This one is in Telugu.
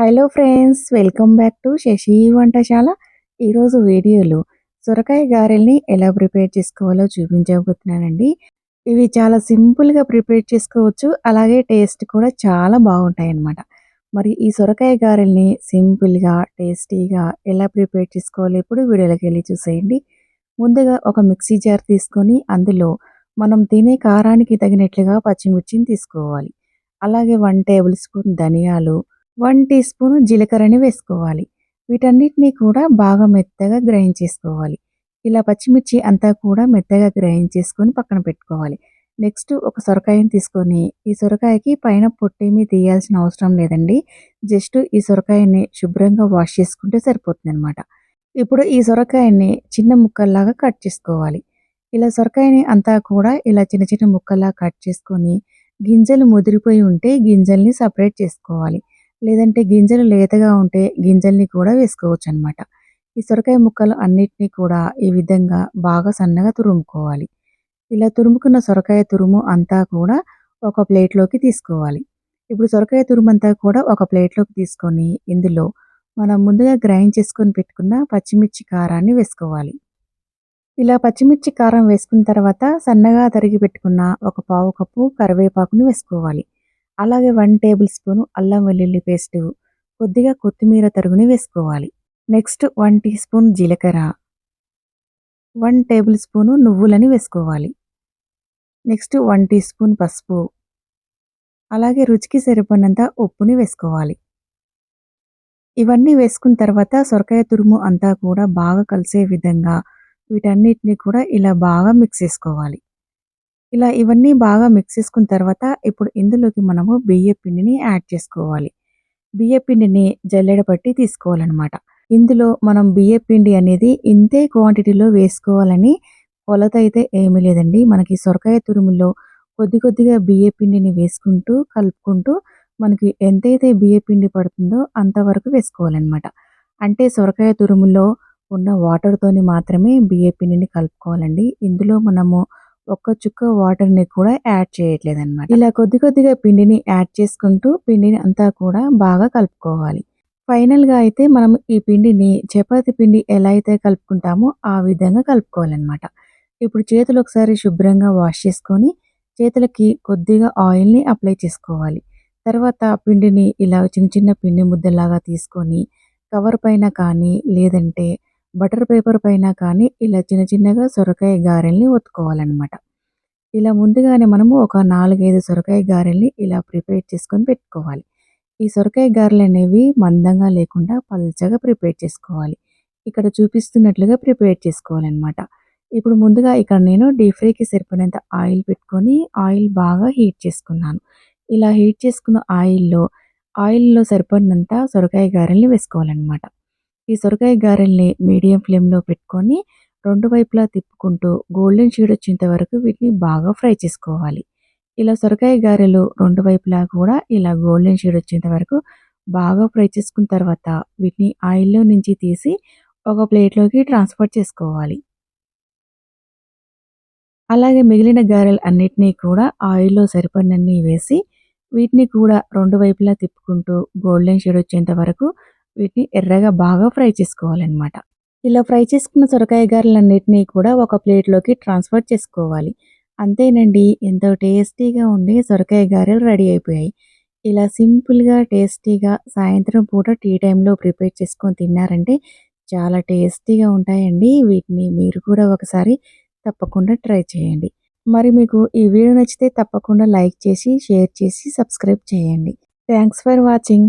Hello friends welcome back to Sashi వంటశాల. ఈరోజు వీడియోలో సొరకాయ గారెల్ని ఎలా ప్రిపేర్ చేసుకోవాలో చూపించబోతున్నానండి. ఇవి చాలా సింపుల్గా ప్రిపేర్ చేసుకోవచ్చు అలాగే టేస్ట్ కూడా చాలా బాగుంటాయి అన్నమాట మరి ఈ సొరకాయ గారెల్ని సింపుల్గా టేస్టీగా ఎలా ప్రిపేర్ చేసుకోవాలో ఇప్పుడు వీడియోలోకి వెళ్ళి చూసేయండి. ముందుగా ఒక మిక్సీ జార్ తీసుకొని అందులో మనం తినే కారానికి తగినట్లుగా పచ్చిమిర్చిని తీసుకోవాలి. అలాగే వన్ టేబుల్ స్పూన్ ధనియాలు వన్ టీ స్పూన్ జీలకర్రని వేసుకోవాలి. వీటన్నిటిని కూడా బాగా మెత్తగా గ్రైండ్ చేసుకోవాలి. ఇలా పచ్చిమిర్చి అంతా కూడా మెత్తగా గ్రైండ్ చేసుకొని పక్కన పెట్టుకోవాలి. నెక్స్ట్ ఒక సొరకాయని తీసుకొని ఈ సొరకాయకి పైన పొట్టేమీ తీయాల్సిన అవసరం లేదండి. జస్ట్ ఈ సొరకాయని శుభ్రంగా వాష్ చేసుకుంటే సరిపోతుంది అనమాట ఇప్పుడు ఈ సొరకాయని చిన్న ముక్కల్లాగా కట్ చేసుకోవాలి. ఇలా సొరకాయని అంతా కూడా ఇలా చిన్న చిన్న ముక్కల్లా కట్ చేసుకొని గింజలు ముదిరిపోయి ఉంటే గింజల్ని సపరేట్ చేసుకోవాలి. లేదంటే గింజలు లేతగా ఉంటే గింజల్ని కూడా వేసుకోవచ్చు అనమాట ఈ సొరకాయ ముక్కలు అన్నిటినీ కూడా ఈ విధంగా బాగా సన్నగా తురుముకోవాలి. ఇలా తురుముకున్న సొరకాయ తురుము అంతా కూడా ఒక ప్లేట్లోకి తీసుకోవాలి. ఇప్పుడు సొరకాయ తురుము అంతా కూడా ఒక ప్లేట్లోకి తీసుకొని ఇందులో మనం ముందుగా గ్రైండ్ చేసుకొని పెట్టుకున్న పచ్చిమిర్చి కారాన్ని వేసుకోవాలి. ఇలా పచ్చిమిర్చి కారం వేసుకున్న తర్వాత సన్నగా తరిగి పెట్టుకున్న ఒక పావు కప్పు కరివేపాకును వేసుకోవాలి. అలాగే వన్ టేబుల్ స్పూన్ అల్లం వెల్లుల్లి పేస్ట్ కొద్దిగా కొత్తిమీర తరుగుని వేసుకోవాలి. నెక్స్ట్ వన్ టీ స్పూన్ జీలకర్ర. వన్ టేబుల్ స్పూను నువ్వులని వేసుకోవాలి. నెక్స్ట్ వన్ టీ స్పూన్ పసుపు. అలాగే రుచికి సరిపడినంత ఉప్పుని వేసుకోవాలి. ఇవన్నీ వేసుకున్న తర్వాత సొరకాయ తురుము అంతా కూడా బాగా కలిసే విధంగా వీటన్నిటిని కూడా ఇలా బాగా మిక్స్ చేసుకోవాలి. ఇలా ఇవన్నీ బాగా మిక్స్ చేసుకున్న తర్వాత ఇప్పుడు ఇందులోకి మనము బియ్య పిండిని యాడ్ చేసుకోవాలి. బియ్య పిండిని జల్లెడ పట్టి తీసుకోవాలన్నమాట. ఇందులో మనం బియ్య పిండి అనేది ఇంతే క్వాంటిటీలో వేసుకోవాలని కొలత అయితే ఏమీ లేదండి. మనకి సొరకాయ తురుములో కొద్ది కొద్దిగా బియ్య పిండిని వేసుకుంటూ కలుపుకుంటూ మనకి ఎంతైతే బియ్య పిండి పడుతుందో అంతవరకు వేసుకోవాలన్నమాట. అంటే సొరకాయ తురుములో ఉన్న వాటర్తోని మాత్రమే బియ్య పిండిని కలుపుకోవాలండి. ఇందులో మనము ఒక్క చుక్క వాటర్ని కూడా యాడ్ చేయట్లేదు అనమాట ఇలా కొద్ది కొద్దిగా పిండిని యాడ్ చేసుకుంటూ పిండిని అంతా కూడా బాగా కలుపుకోవాలి. ఫైనల్గా అయితే మనం ఈ పిండిని చపాతి పిండి ఎలా అయితే కలుపుకుంటామో ఆ విధంగా కలుపుకోవాలన్నమాట. ఇప్పుడు చేతులు ఒకసారి శుభ్రంగా వాష్ చేసుకొని చేతులకి కొద్దిగా ఆయిల్ని అప్లై చేసుకోవాలి. తర్వాత పిండిని ఇలా చిన్న చిన్న పిండి ముద్దలాగా తీసుకొని కవర్ పైన కానీ లేదంటే బటర్ పేపర్ పైన కానీ ఇలా చిన్న చిన్నగా సొరకాయ గారెల్ని ఒత్తుకోవాలన్నమాట. ఇలా ముందుగానే మనము ఒక నాలుగైదు సొరకాయ గారెల్ని ఇలా ప్రిపేర్ చేసుకొని పెట్టుకోవాలి. ఈ సొరకాయ గారెలు అనేవి మందంగా లేకుండా పల్చగా ప్రిపేర్ చేసుకోవాలి. ఇక్కడ చూపిస్తున్నట్లుగా ప్రిపేర్ చేసుకోవాలన్నమాట. ఇప్పుడు ముందుగా ఇక్కడ నేను డీప్ ఫ్రైకి సరిపడినంత ఆయిల్ పెట్టుకొని ఆయిల్ బాగా హీట్ చేసుకున్నాను. ఇలా హీట్ చేసుకున్న ఆయిల్లో ఆయిల్లో సరిపడినంత సొరకాయ గారెల్ని వేసుకోవాలన్నమాట. ఈ సొరకాయ గారెల్ని మీడియం ఫ్లేమ్లో పెట్టుకొని రెండు వైపులా తిప్పుకుంటూ గోల్డెన్ షేడ్ వచ్చేంత వరకు వీటిని బాగా ఫ్రై చేసుకోవాలి. ఇలా సొరకాయ గారెలు రెండు వైపులా కూడా ఇలా గోల్డెన్ షేడ్ వచ్చేంత వరకు బాగా ఫ్రై చేసుకున్న తర్వాత వీటిని ఆయిల్లో నుంచి తీసి ఒక ప్లేట్లోకి ట్రాన్స్ఫర్ చేసుకోవాలి. అలాగే మిగిలిన గారెలు అన్నిటినీ కూడా ఆయిల్లో సరిపడినన్ని వేసి వీటిని కూడా రెండు వైపులా తిప్పుకుంటూ గోల్డెన్ షేడ్ వచ్చేంత వరకు వీటిని ఎర్రగా బాగా ఫ్రై చేసుకోవాలన్నమాట. ఇలా ఫ్రై చేసుకున్న సొరకాయ గారెలన్నింటినీ కూడా ఒక ప్లేట్లోకి ట్రాన్స్ఫర్ చేసుకోవాలి. అంతేనండి ఎంతో టేస్టీగా ఉండే సొరకాయ గారెలు రెడీ అయిపోయాయి. ఇలా సింపుల్గా టేస్టీగా సాయంత్రం పూట టీ టైంలో ప్రిపేర్ చేసుకొని తిన్నారంటే చాలా టేస్టీగా ఉంటాయండి. వీటిని మీరు కూడా ఒకసారి తప్పకుండా ట్రై చేయండి. మరి మీకు ఈ వీడియో నచ్చితే తప్పకుండా లైక్ చేసి షేర్ చేసి సబ్స్క్రైబ్ చేయండి. Thanks for watching.